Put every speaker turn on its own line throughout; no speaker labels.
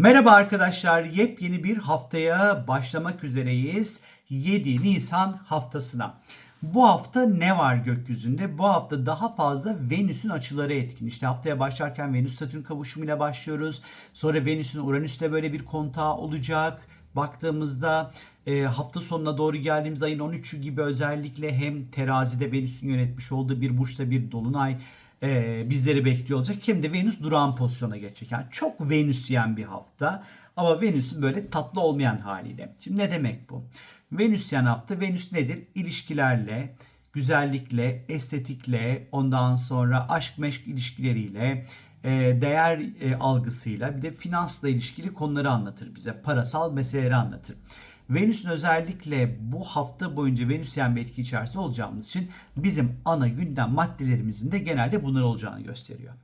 Merhaba arkadaşlar, yepyeni bir haftaya başlamak üzereyiz. 7 Nisan haftasına. Bu hafta ne var gökyüzünde? Bu hafta daha fazla Venüs'ün açıları etkin. İşte haftaya başlarken Venüs-Satürn kavuşumuyla başlıyoruz. Sonra Venüs'ün Uranüs'le böyle bir kontağı olacak. Baktığımızda e, hafta sonuna doğru geldiğimiz ayın 13'ü gibi özellikle hem terazide Venüs'ün yönetmiş olduğu bir burçta bir dolunay e, bizleri bekliyor olacak. Hem de Venüs durağan pozisyona geçecek. Yani çok Venüsyen bir hafta ama Venüs'ün böyle tatlı olmayan haliyle. Şimdi ne demek bu? Venüsyen hafta Venüs nedir? İlişkilerle, güzellikle, estetikle, ondan sonra aşk meşk ilişkileriyle, e, değer e, algısıyla bir de finansla ilişkili konuları anlatır bize. Parasal meseleleri anlatır. Venüs'ün özellikle bu hafta boyunca Venüsyen bir etki içerisinde olacağımız için bizim ana gündem maddelerimizin de genelde bunlar olacağını gösteriyor.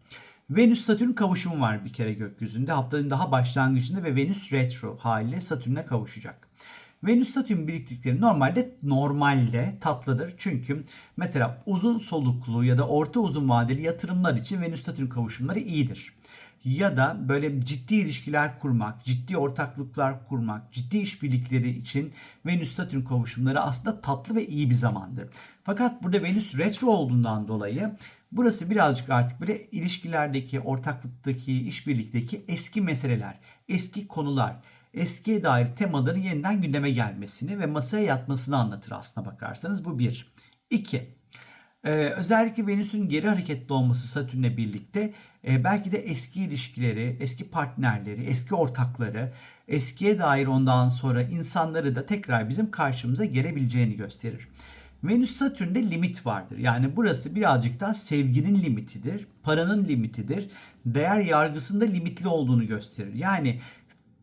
Venüs-Satürn kavuşumu var bir kere gökyüzünde. Haftanın daha başlangıcında ve Venüs retro haliyle Satürn'e kavuşacak. Venüs Satürn birliktelikleri normalde normalde tatlıdır. Çünkü mesela uzun soluklu ya da orta uzun vadeli yatırımlar için Venüs Satürn kavuşumları iyidir. Ya da böyle ciddi ilişkiler kurmak, ciddi ortaklıklar kurmak, ciddi işbirlikleri için Venüs Satürn kavuşumları aslında tatlı ve iyi bir zamandır. Fakat burada Venüs retro olduğundan dolayı burası birazcık artık böyle ilişkilerdeki, ortaklıktaki, işbirlikteki eski meseleler, eski konular, eskiye dair temaların yeniden gündeme gelmesini ve masaya yatmasını anlatır aslına bakarsanız. Bu bir. İki. Ee, özellikle Venüs'ün geri hareketli olması Satürn'le birlikte e, belki de eski ilişkileri, eski partnerleri, eski ortakları, eskiye dair ondan sonra insanları da tekrar bizim karşımıza gelebileceğini gösterir. Venüs Satürn'de limit vardır. Yani burası birazcık daha sevginin limitidir, paranın limitidir, değer yargısında limitli olduğunu gösterir. Yani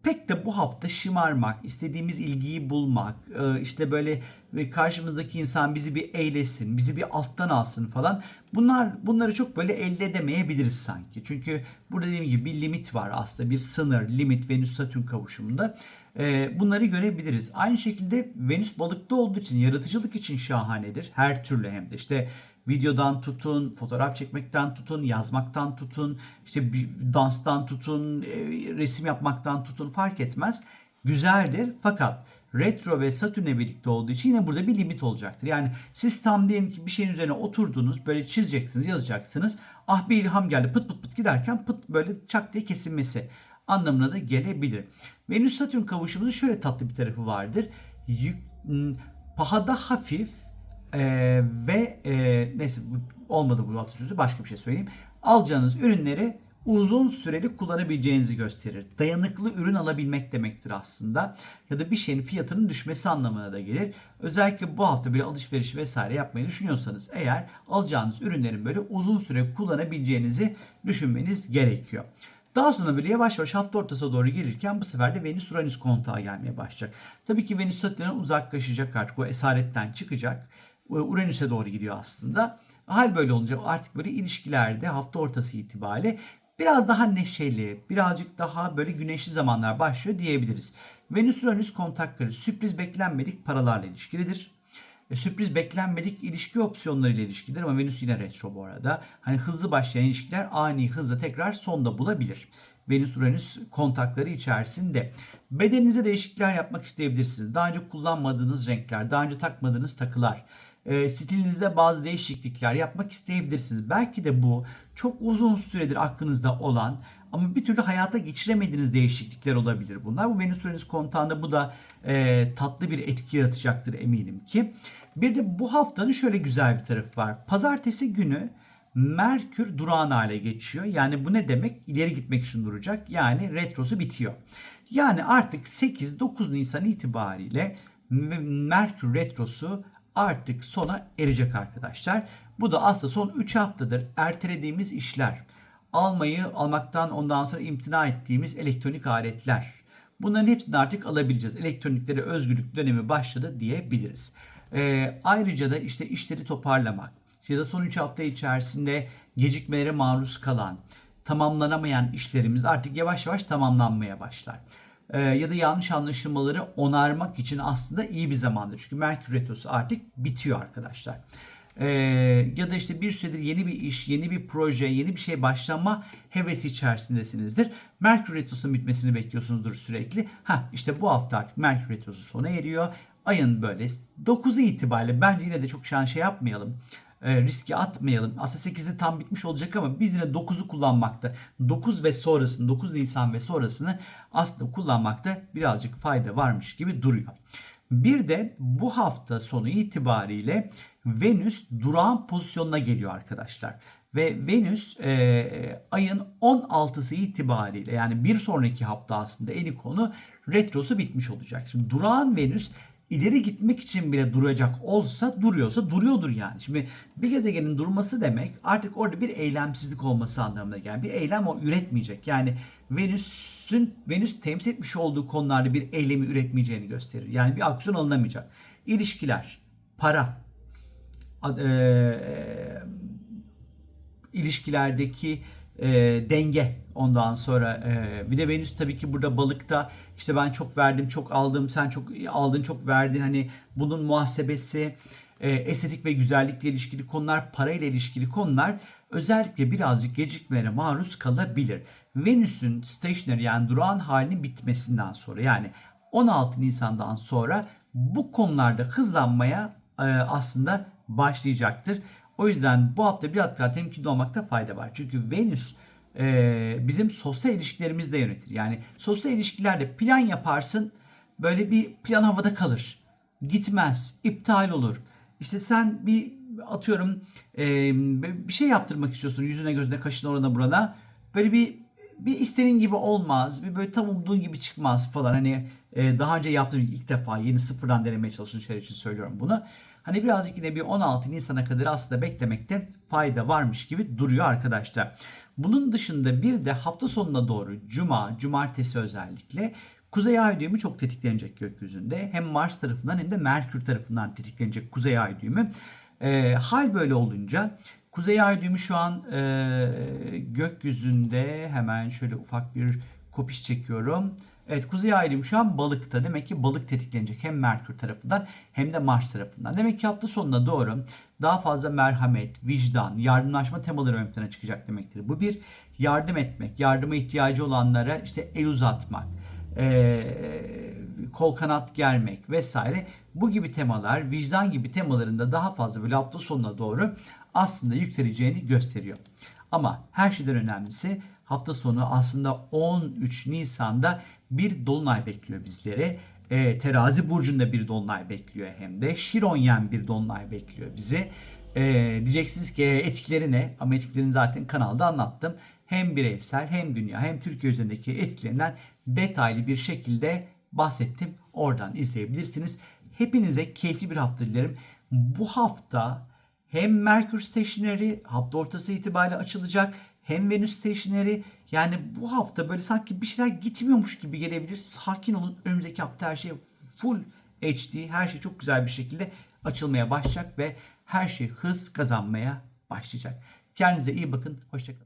pek de bu hafta şımarmak, istediğimiz ilgiyi bulmak, e, işte böyle ve karşımızdaki insan bizi bir eğlesin, bizi bir alttan alsın falan. Bunlar bunları çok böyle elde edemeyebiliriz sanki. Çünkü burada dediğim gibi bir limit var aslında. Bir sınır, limit Venüs Satürn kavuşumunda. E, bunları görebiliriz. Aynı şekilde Venüs balıkta olduğu için yaratıcılık için şahanedir. Her türlü hem de işte videodan tutun, fotoğraf çekmekten tutun, yazmaktan tutun, işte bir danstan tutun, e, resim yapmaktan tutun fark etmez. Güzeldir fakat retro ve satürn'e birlikte olduğu için yine burada bir limit olacaktır. Yani siz tam diyelim ki bir şeyin üzerine oturdunuz böyle çizeceksiniz yazacaksınız. Ah bir ilham geldi pıt pıt pıt giderken pıt böyle çak diye kesilmesi anlamına da gelebilir. Venüs Satürn kavuşumunun şöyle tatlı bir tarafı vardır. Yük, pahada hafif ee, ve e, neyse olmadı bu atasözü başka bir şey söyleyeyim. Alacağınız ürünleri uzun süreli kullanabileceğinizi gösterir. Dayanıklı ürün alabilmek demektir aslında. Ya da bir şeyin fiyatının düşmesi anlamına da gelir. Özellikle bu hafta bir alışveriş vesaire yapmayı düşünüyorsanız eğer alacağınız ürünlerin böyle uzun süre kullanabileceğinizi düşünmeniz gerekiyor. Daha sonra böyle yavaş yavaş hafta ortasına doğru gelirken bu sefer de Venüs Uranüs kontağı gelmeye başlayacak. Tabii ki Venüs Satürn'den uzaklaşacak artık o esaretten çıkacak. Uranüs'e doğru gidiyor aslında. Hal böyle olunca artık böyle ilişkilerde hafta ortası itibariyle biraz daha neşeli, birazcık daha böyle güneşli zamanlar başlıyor diyebiliriz. Venüs Uranüs kontakları sürpriz beklenmedik paralarla ilişkilidir. E, sürpriz beklenmedik ilişki opsiyonları ile ilişkilidir ama Venüs yine retro bu arada. Hani hızlı başlayan ilişkiler ani hızla tekrar sonda bulabilir. Venüs Uranüs kontakları içerisinde. Bedeninize değişiklikler yapmak isteyebilirsiniz. Daha önce kullanmadığınız renkler, daha önce takmadığınız takılar, e, stilinizde bazı değişiklikler yapmak isteyebilirsiniz. Belki de bu çok uzun süredir aklınızda olan ama bir türlü hayata geçiremediğiniz değişiklikler olabilir bunlar. Bu Venüs Uranüs kontağında bu da e, tatlı bir etki yaratacaktır eminim ki. Bir de bu haftanın şöyle güzel bir tarafı var. Pazartesi günü Merkür durağan hale geçiyor. Yani bu ne demek? İleri gitmek için duracak. Yani retrosu bitiyor. Yani artık 8-9 Nisan itibariyle Merkür retrosu artık sona erecek arkadaşlar. Bu da aslında son 3 haftadır ertelediğimiz işler. Almayı almaktan ondan sonra imtina ettiğimiz elektronik aletler. Bunların hepsini artık alabileceğiz. Elektroniklere özgürlük dönemi başladı diyebiliriz. Ee, ayrıca da işte işleri toparlamak ya da son 3 hafta içerisinde gecikmelere maruz kalan, tamamlanamayan işlerimiz artık yavaş yavaş tamamlanmaya başlar. Ee, ya da yanlış anlaşılmaları onarmak için aslında iyi bir zamandır. Çünkü Merkür Retrosu artık bitiyor arkadaşlar. Ee, ya da işte bir süredir yeni bir iş, yeni bir proje, yeni bir şey başlama hevesi içerisindesinizdir. Merkür Retrosu'nun bitmesini bekliyorsunuzdur sürekli. Ha işte bu hafta artık Merkür Retrosu sona eriyor. Ayın böyle 9'u itibariyle bence yine de çok şan şey yapmayalım. E, riski atmayalım. Aslında 8'i tam bitmiş olacak ama biz yine 9'u kullanmakta 9 ve sonrasını 9 Nisan ve sonrasını aslında kullanmakta birazcık fayda varmış gibi duruyor. Bir de bu hafta sonu itibariyle Venüs durağan pozisyonuna geliyor arkadaşlar. Ve Venüs e, ayın 16'sı itibariyle yani bir sonraki hafta aslında eni konu retrosu bitmiş olacak. Şimdi durağan Venüs ileri gitmek için bile duracak olsa duruyorsa duruyordur yani. Şimdi bir gezegenin durması demek artık orada bir eylemsizlik olması anlamına gelir. Bir eylem o üretmeyecek. Yani Venüs'ün Venüs temsil etmiş olduğu konularda bir eylemi üretmeyeceğini gösterir. Yani bir aksiyon alınamayacak. İlişkiler, para, ad- eee, ilişkilerdeki e, denge ondan sonra e, bir de Venüs tabii ki burada balıkta işte ben çok verdim çok aldım sen çok aldın çok verdin hani bunun muhasebesi e, estetik ve güzellikle ilişkili konular parayla ilişkili konular özellikle birazcık gecikmelere maruz kalabilir. Venüs'ün stationary yani durağan halinin bitmesinden sonra yani 16 Nisan'dan sonra bu konularda hızlanmaya e, aslında başlayacaktır. O yüzden bu hafta biraz daha temkinli olmakta fayda var. Çünkü Venüs e, bizim sosyal ilişkilerimizi de yönetir. Yani sosyal ilişkilerde plan yaparsın böyle bir plan havada kalır. Gitmez, iptal olur. İşte sen bir atıyorum e, bir şey yaptırmak istiyorsun yüzüne gözüne kaşına orana burana. Böyle bir bir istediğin gibi olmaz. Bir böyle tam umduğun gibi çıkmaz falan. Hani e, daha önce yaptığım ilk defa yeni sıfırdan denemeye çalışan şeyler için söylüyorum bunu. Hani birazcık yine bir 16 Nisan'a kadar aslında beklemekte fayda varmış gibi duruyor arkadaşlar. Bunun dışında bir de hafta sonuna doğru cuma, cumartesi özellikle Kuzey ay düğümü çok tetiklenecek gökyüzünde. Hem Mars tarafından hem de Merkür tarafından tetiklenecek Kuzey ay düğümü. E, hal böyle olunca Kuzey ay düğümü şu an e, gökyüzünde hemen şöyle ufak bir kopiş çekiyorum. Evet Kuzey ay düğümü şu an balıkta. Demek ki balık tetiklenecek hem Merkür tarafından hem de Mars tarafından. Demek ki hafta sonuna doğru daha fazla merhamet, vicdan, yardımlaşma temaları ön plana çıkacak demektir. Bu bir yardım etmek, yardıma ihtiyacı olanlara işte el uzatmak, kol kanat germek vesaire bu gibi temalar vicdan gibi temalarında daha fazla böyle hafta sonuna doğru aslında yükseleceğini gösteriyor. Ama her şeyden önemlisi hafta sonu aslında 13 Nisan'da bir dolunay bekliyor bizleri. E, terazi burcunda bir dolunay bekliyor hem de. Şironyen bir dolunay bekliyor bizi. E, diyeceksiniz ki etkileri ne? Ama etkilerini zaten kanalda anlattım. Hem bireysel hem dünya hem Türkiye üzerindeki etkilerinden detaylı bir şekilde bahsettim. Oradan izleyebilirsiniz. Hepinize keyifli bir hafta dilerim. Bu hafta hem Merkür Stationary hafta ortası itibariyle açılacak hem Venüs Stationary yani bu hafta böyle sanki bir şeyler gitmiyormuş gibi gelebilir. Sakin olun. Önümüzdeki hafta her şey full HD. Her şey çok güzel bir şekilde açılmaya başlayacak ve her şey hız kazanmaya başlayacak. Kendinize iyi bakın. Hoşçakalın.